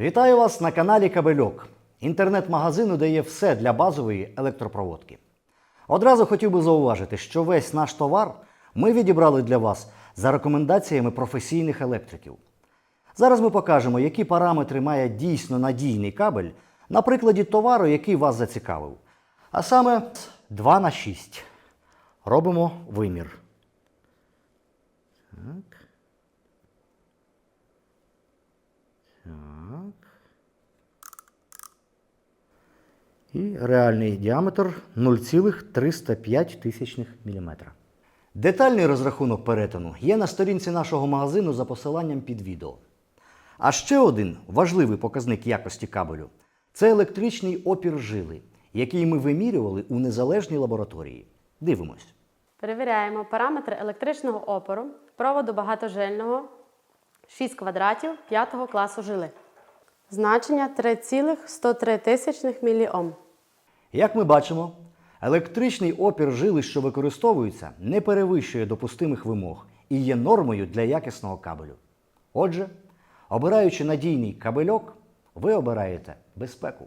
Вітаю вас на каналі Кабельок, інтернет-магазину, де є все для базової електропроводки. Одразу хотів би зауважити, що весь наш товар ми відібрали для вас за рекомендаціями професійних електриків. Зараз ми покажемо, які параметри має дійсно надійний кабель на прикладі товару, який вас зацікавив. А саме 2 на 6. Робимо вимір. Так. Так. І реальний діаметр 0,305 тисячних мм. Детальний розрахунок перетину є на сторінці нашого магазину за посиланням під відео. А ще один важливий показник якості кабелю це електричний опір жили, який ми вимірювали у незалежній лабораторії. Дивимось. Перевіряємо параметри електричного опору проводу багатожильного 6 квадратів 5 класу жили. Значення 3,103 тисячних міліом. Як ми бачимо, електричний опір жили, що використовується, не перевищує допустимих вимог і є нормою для якісного кабелю. Отже, обираючи надійний кабельок, ви обираєте безпеку.